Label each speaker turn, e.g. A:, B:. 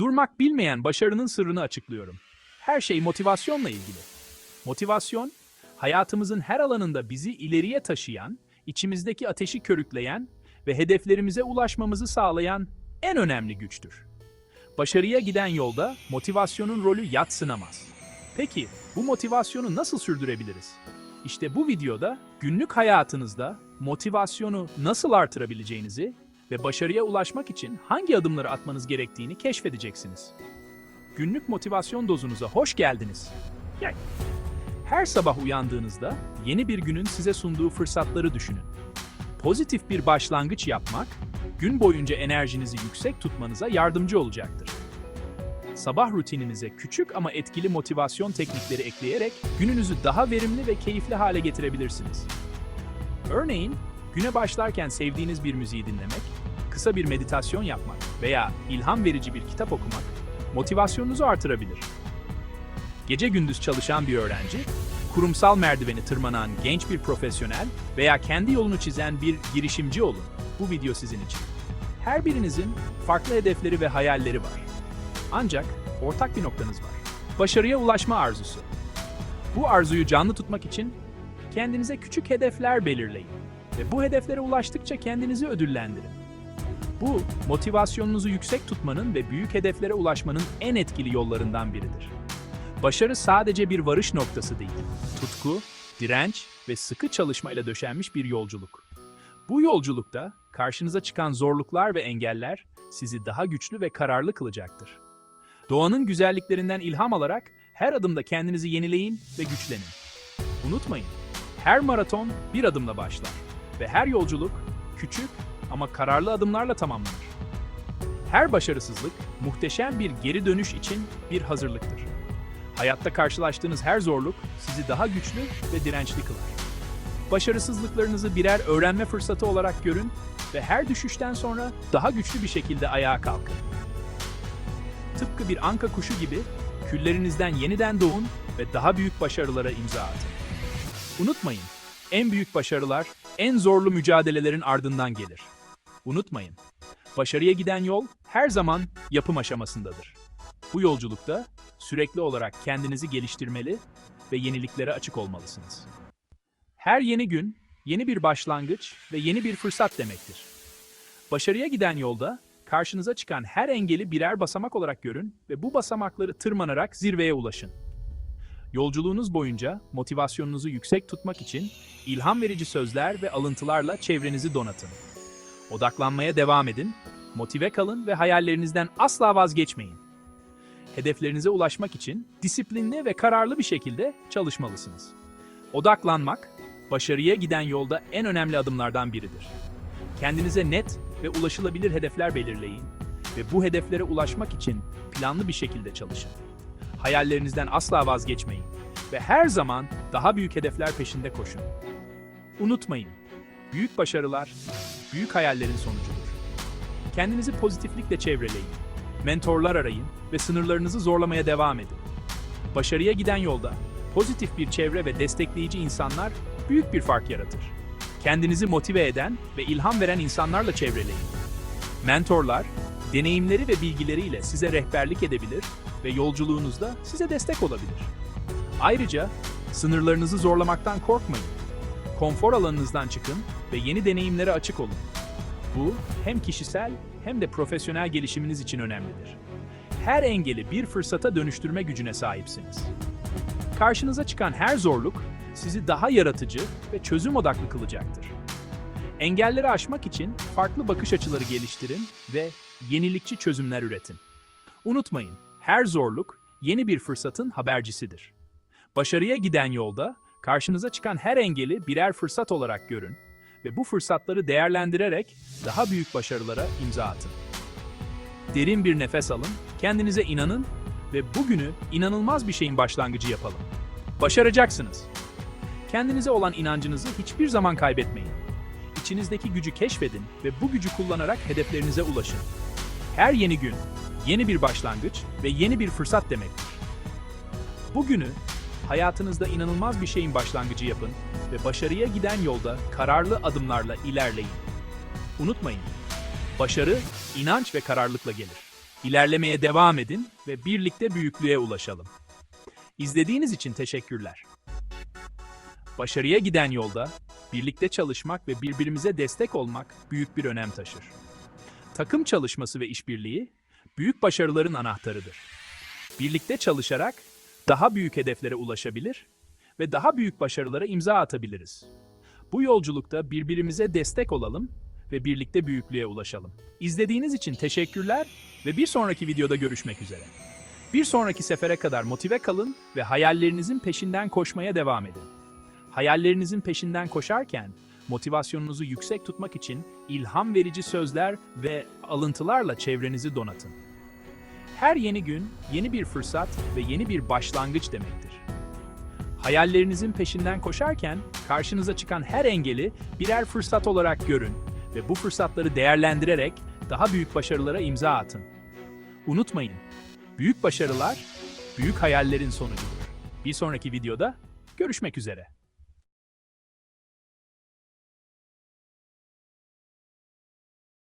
A: Durmak bilmeyen başarının sırrını açıklıyorum. Her şey motivasyonla ilgili. Motivasyon, hayatımızın her alanında bizi ileriye taşıyan, içimizdeki ateşi körükleyen ve hedeflerimize ulaşmamızı sağlayan en önemli güçtür. Başarıya giden yolda motivasyonun rolü yatsınamaz. Peki bu motivasyonu nasıl sürdürebiliriz? İşte bu videoda günlük hayatınızda motivasyonu nasıl artırabileceğinizi ve başarıya ulaşmak için hangi adımları atmanız gerektiğini keşfedeceksiniz. Günlük motivasyon dozunuza hoş geldiniz. Gel. Her sabah uyandığınızda yeni bir günün size sunduğu fırsatları düşünün. Pozitif bir başlangıç yapmak, gün boyunca enerjinizi yüksek tutmanıza yardımcı olacaktır. Sabah rutininize küçük ama etkili motivasyon teknikleri ekleyerek gününüzü daha verimli ve keyifli hale getirebilirsiniz. Örneğin, güne başlarken sevdiğiniz bir müziği dinlemek, kısa bir meditasyon yapmak veya ilham verici bir kitap okumak motivasyonunuzu artırabilir. Gece gündüz çalışan bir öğrenci, kurumsal merdiveni tırmanan genç bir profesyonel veya kendi yolunu çizen bir girişimci olun. Bu video sizin için. Her birinizin farklı hedefleri ve hayalleri var. Ancak ortak bir noktanız var. Başarıya ulaşma arzusu. Bu arzuyu canlı tutmak için kendinize küçük hedefler belirleyin ve bu hedeflere ulaştıkça kendinizi ödüllendirin. Bu, motivasyonunuzu yüksek tutmanın ve büyük hedeflere ulaşmanın en etkili yollarından biridir. Başarı sadece bir varış noktası değil. Tutku, direnç ve sıkı çalışmayla döşenmiş bir yolculuk. Bu yolculukta karşınıza çıkan zorluklar ve engeller sizi daha güçlü ve kararlı kılacaktır. Doğanın güzelliklerinden ilham alarak her adımda kendinizi yenileyin ve güçlenin. Unutmayın, her maraton bir adımla başlar ve her yolculuk küçük ama kararlı adımlarla tamamlanır. Her başarısızlık muhteşem bir geri dönüş için bir hazırlıktır. Hayatta karşılaştığınız her zorluk sizi daha güçlü ve dirençli kılar. Başarısızlıklarınızı birer öğrenme fırsatı olarak görün ve her düşüşten sonra daha güçlü bir şekilde ayağa kalkın. Tıpkı bir anka kuşu gibi küllerinizden yeniden doğun ve daha büyük başarılara imza atın. Unutmayın, en büyük başarılar en zorlu mücadelelerin ardından gelir. Unutmayın, başarıya giden yol her zaman yapım aşamasındadır. Bu yolculukta sürekli olarak kendinizi geliştirmeli ve yeniliklere açık olmalısınız. Her yeni gün yeni bir başlangıç ve yeni bir fırsat demektir. Başarıya giden yolda karşınıza çıkan her engeli birer basamak olarak görün ve bu basamakları tırmanarak zirveye ulaşın. Yolculuğunuz boyunca motivasyonunuzu yüksek tutmak için ilham verici sözler ve alıntılarla çevrenizi donatın. Odaklanmaya devam edin, motive kalın ve hayallerinizden asla vazgeçmeyin. Hedeflerinize ulaşmak için disiplinli ve kararlı bir şekilde çalışmalısınız. Odaklanmak, başarıya giden yolda en önemli adımlardan biridir. Kendinize net ve ulaşılabilir hedefler belirleyin ve bu hedeflere ulaşmak için planlı bir şekilde çalışın. Hayallerinizden asla vazgeçmeyin ve her zaman daha büyük hedefler peşinde koşun. Unutmayın, büyük başarılar, büyük hayallerin sonucudur. Kendinizi pozitiflikle çevreleyin, mentorlar arayın ve sınırlarınızı zorlamaya devam edin. Başarıya giden yolda pozitif bir çevre ve destekleyici insanlar büyük bir fark yaratır. Kendinizi motive eden ve ilham veren insanlarla çevreleyin. Mentorlar, deneyimleri ve bilgileriyle size rehberlik edebilir ve yolculuğunuzda size destek olabilir. Ayrıca sınırlarınızı zorlamaktan korkmayın. Konfor alanınızdan çıkın ve yeni deneyimlere açık olun. Bu hem kişisel hem de profesyonel gelişiminiz için önemlidir. Her engeli bir fırsata dönüştürme gücüne sahipsiniz. Karşınıza çıkan her zorluk sizi daha yaratıcı ve çözüm odaklı kılacaktır. Engelleri aşmak için farklı bakış açıları geliştirin ve yenilikçi çözümler üretin. Unutmayın, her zorluk yeni bir fırsatın habercisidir. Başarıya giden yolda karşınıza çıkan her engeli birer fırsat olarak görün ve bu fırsatları değerlendirerek daha büyük başarılara imza atın. Derin bir nefes alın, kendinize inanın ve bugünü inanılmaz bir şeyin başlangıcı yapalım. Başaracaksınız. Kendinize olan inancınızı hiçbir zaman kaybetmeyin. İçinizdeki gücü keşfedin ve bu gücü kullanarak hedeflerinize ulaşın. Her yeni gün, yeni bir başlangıç ve yeni bir fırsat demektir. Bugünü hayatınızda inanılmaz bir şeyin başlangıcı yapın ve başarıya giden yolda kararlı adımlarla ilerleyin. Unutmayın, başarı inanç ve kararlılıkla gelir. İlerlemeye devam edin ve birlikte büyüklüğe ulaşalım. İzlediğiniz için teşekkürler. Başarıya giden yolda birlikte çalışmak ve birbirimize destek olmak büyük bir önem taşır. Takım çalışması ve işbirliği büyük başarıların anahtarıdır. Birlikte çalışarak daha büyük hedeflere ulaşabilir ve daha büyük başarılara imza atabiliriz. Bu yolculukta birbirimize destek olalım ve birlikte büyüklüğe ulaşalım. İzlediğiniz için teşekkürler ve bir sonraki videoda görüşmek üzere. Bir sonraki sefere kadar motive kalın ve hayallerinizin peşinden koşmaya devam edin. Hayallerinizin peşinden koşarken motivasyonunuzu yüksek tutmak için ilham verici sözler ve alıntılarla çevrenizi donatın. Her yeni gün yeni bir fırsat ve yeni bir başlangıç demektir. Hayallerinizin peşinden koşarken karşınıza çıkan her engeli birer fırsat olarak görün ve bu fırsatları değerlendirerek daha büyük başarılara imza atın. Unutmayın, büyük başarılar büyük hayallerin sonucudur. Bir sonraki videoda görüşmek üzere.